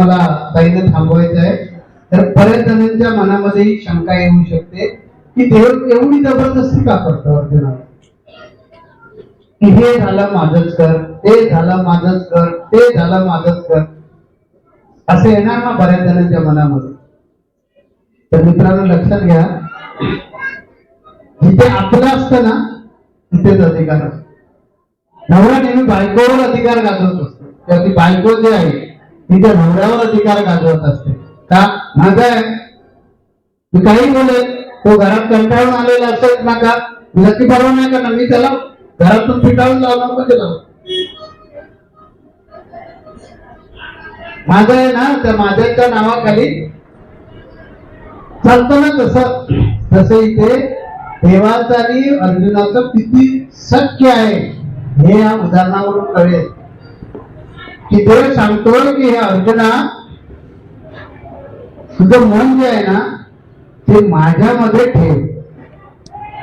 मला ताईनं थांबवायचं आहे. तर बऱ्याच जणांच्या मनामध्ये ही शंका येऊ शकते की देव एवढी जबरदस्ती का करतो अर्जुनावर की हे झालं माझंच कर ते झालं माझंच कर ते झालं माझंच कर असं येणार ना बऱ्याच जणांच्या मनामध्ये? तर मित्रांनो लक्षात घ्या. जिथे आपलं असतं ना तिथेच अधिकार असतो. नवरा नेहमी बायकोवर अधिकार गाजवत असतो. किंवा ती बायको जे आहे ती त्या नवऱ्यावर अधिकार गाजवत असते. का? माझा आहे. मी काही बोले तो घरात कंटाळून आलेला असेल ना का? तुला ती परवा नाही का मी त्याला घरातून फिटाळून लावणार म्हणजे माझं आहे ना त्या माझ्याच्या नावाखाली चालतं ना तसं. तसं इथे देवाचं आणि अर्जुनाचं किती सख्य आहे हे या उदाहरणावरून कळेल. की देव सांगतोय की हे अर्जुना तुझं मन जे आहे ना ते माझ्यामध्ये ठेव.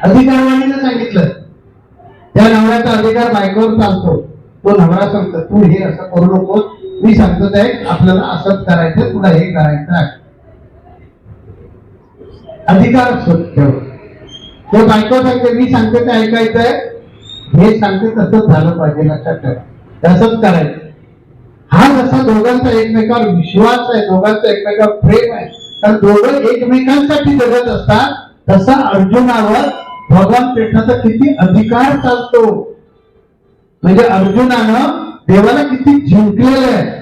अधिकारवाणीनं सांगितलं. त्या नवऱ्याचा अधिकार बायकोवर चालतो. तो नवरा सांगतो तू हे असं करू नको मी सांगतो ते आपल्याला असंच करायचं तुला हे करायचं आहे. अधिकार ठेव. तो बायको सांगते मी सांगते ते ऐकायचंय. हे सांगते तसंच झालं पाहिजे लक्षात ठेव. तसंच करायचं. हा जसा दोघांचा एकमेकावर विश्वास आहे दोघांचा एकमेकावर प्रेम आहे. तर दोघं एकमेकांसाठी जगत असतात तसा अर्जुनावर भगवान कृष्णाचा किती अधिकार चालतो. म्हणजे अर्जुनानं देवाला किती जिंकलेलं आहे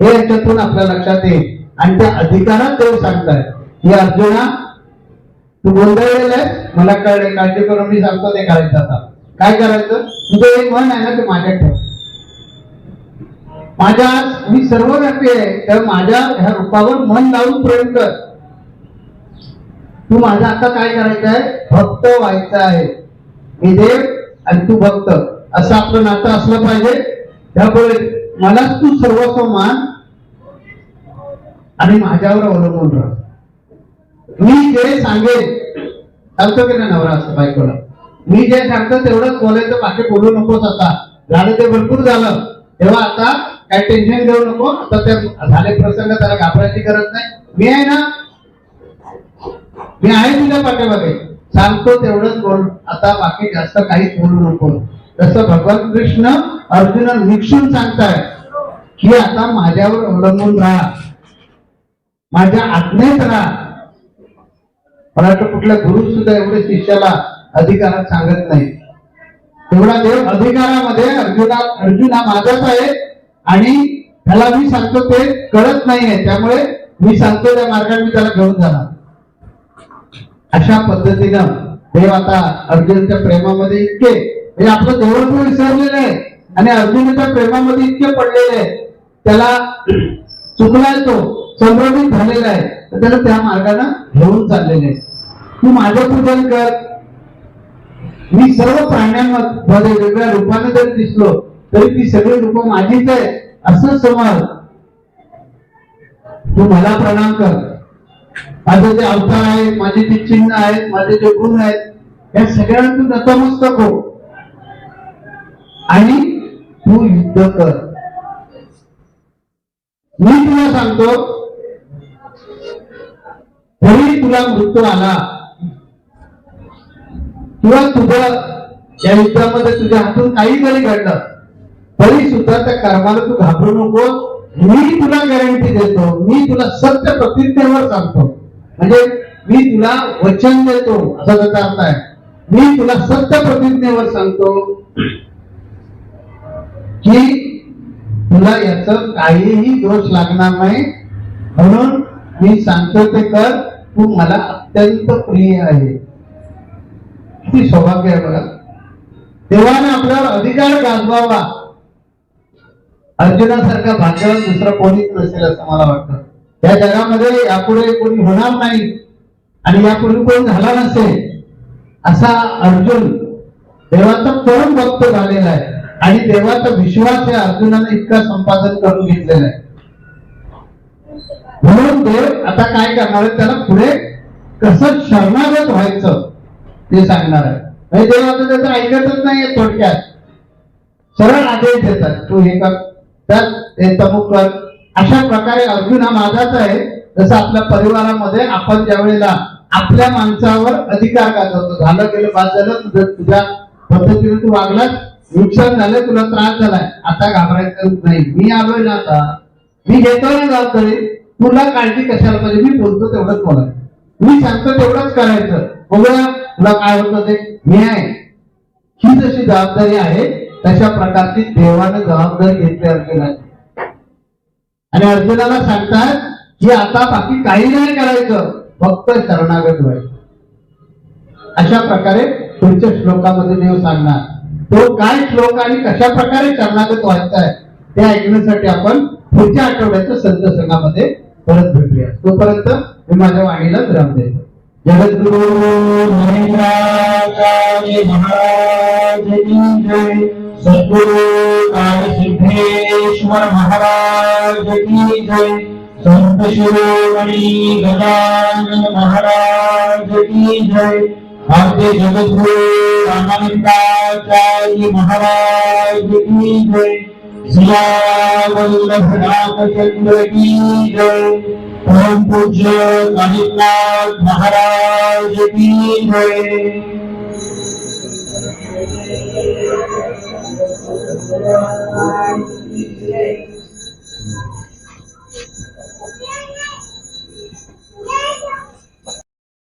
हे याच्यातून आपल्या लक्षात येईल. आणि त्या अधिकारात देव सांगताय की अर्जुना तू गोंधळलेला आहे मला कळले काळजी करून मी सांगतो ते करायचं आता. काय करायचं? तुझं एक मन आहे ना ते माझ्या ठेव. माझ्या मी सर्व व्यक्ती आहे. तर माझ्या ह्या रूपावर मन लावून प्रेम कर. तू माझा आता काय करायचं आहे? भक्त व्हायचं आहे. मी देव आणि तू भक्त. असं आपलं नातं असलं पाहिजे. त्यामुळे मलाच तू सर्वस्व मान आणि माझ्यावर अवलंबून राह. मी जे सांगेन सांगतो की नाही नवरा असं बायकोला? मी जे सांगतो तेवढंच बोलायचं बाकी बोलू नकोस आता. झालं ते भरपूर झालं. तेव्हा आता काही टेन्शन घेऊ नको. आता ते झाले प्रसंग त्याला घाबरायची गरज नाही. मी आहे ना मी आहे तुझ्या पाठीमागे. सांगतो तेवढंच बोल. आता बाकी जास्त काहीच बोलू नको. जसं भगवान कृष्ण अर्जुन निक्षून सांगताय की आता माझ्यावर अवलंबून राहा. माझ्या आज्ञेत राहा. मला वाटतं कुठल्या गुरु सुद्धा एवढे शिष्याला अधिकारात सांगत नाही. तेवढा देव अधिकारामध्ये अर्जुना अर्जुन हा माझाच आहे. आणि त्याला मी सांगतो ते कळत नाहीये. त्यामुळे मी सांगतो त्या मार्गाने मी त्याला घेऊन जाणार. अशा पद्धतीनं देव आता अर्जुनच्या प्रेमामध्ये इतके म्हणजे आपलं देवत्व विसरलेलं आहे. आणि अर्जुनाच्या प्रेमामध्ये इतके पडलेले आहे. त्याला चुकलाय तो संभ्रमित झालेला आहे. तर त्याला त्या मार्गाने घेऊन चाललेले आहे. तू माझं पूजन कर. मी सर्व प्राण्यांमध्ये वेगवेगळ्या रूपाने जरी दिसलो तरी ती सगळी लोक माझीच आहे असं समज. तू मला प्रणाम कर. माझे जे अवतार आहे माझे जे चिन्ह आहेत माझे जे गुण आहेत या सगळ्यांना तू नतमस्तक हो. आणि तू युद्ध कर. मी तुला सांगतो जरी तुला मृत्यू आला. किंवा तुझं या युद्धामध्ये तुझ्या हातून काही जरी घडलं. तरी सुद्धा त्या कर्माला तू घाबरू नको मी तुला गॅरंटी देतो. मी तुला सत्य प्रतिज्ञेवर सांगतो. म्हणजे मी तुला वचन देतो. असा त्याचा अर्थ आहे. मी तुला सत्य प्रतिज्ञेवर सांगतो की तुला याच काहीही दोष लागणार नाही. म्हणून मी सांगतो ते कर. तू मला अत्यंत प्रिय आहे. किती सौभाग्य आहे बघा. देवाने आपल्यावर अधिकार गाजवावा. अर्जुनासारखा भाग्यवान दुसरा कोणीच नसेल असं मला वाटतं. या जगामध्ये यापुढे कोणी होणार नाही आणि यापूर्वी कोण झाला नसेल असा अर्जुन देवाचा परम भक्त झालेला आहे. आणि देवाचा विश्वास या अर्जुनाने इतका संपादन करून घेतलेला आहे. म्हणून देव आता काय करणार आहे? त्याला पुढे कसं शरणागत व्हायचं ते सांगणार आहे. म्हणजे देव आता त्याचं ऐकतच नाहीये थोडक्यात. सरळ आदेश देतात. तू हे कर. तर हे तमुक कर. अशा प्रकारे अर्जुन हा माझाच आहे. जसं आपल्या परिवारामध्ये आपण ज्या वेळेला आपल्या माणसावर अधिकार गाजवतो. झालं गेलं बाद झालं तुझं तुझ्या पद्धतीने तू वागलास नुकसान झालं तुला त्रास झालाय. आता घाबरायचं नाही. मी आलोय ना आता. मी घेतो ना जबाबदारी. तुला काळजी कशाला पाहिजे? मी बोलतो तेवढंच बोलायचं. मी सांगतो तेवढंच करायचं. बघूया तुला काय होतं ते. मी आहे. ही जशी जबाबदारी आहे तशा प्रकारची देवाने जबाबदारी घेतली अर्जुनाची. आणि अर्जुनाला सांगतात की आता बाकी काही नाही करायचं फक्त शरणागत व्हायचं. अशा प्रकारे पुढच्या श्लोकामध्ये देव सांगणार तो काय श्लोक आणि कशा प्रकारे शरणागत व्हायचा आहे ते ऐकण्यासाठी आपण पुढच्या आठवड्याच्या संत संघामध्ये परत भेटूया. तोपर्यंत मी माझ्या वाणीला विराम देतो. जगद्गुरु महेंद्राचार्य महाराज जय. सद्गुरु काल सिद्धेश्वर महाराज की जय संत शिरोमणि गजानन महाराज की जय आद्य जगद्गुरु रामानंदाचार्य महाराज की जय सिया वल्लभ रामचंद्र की जय परम पूज्य कालिकनाथ महाराज की जय Yeah.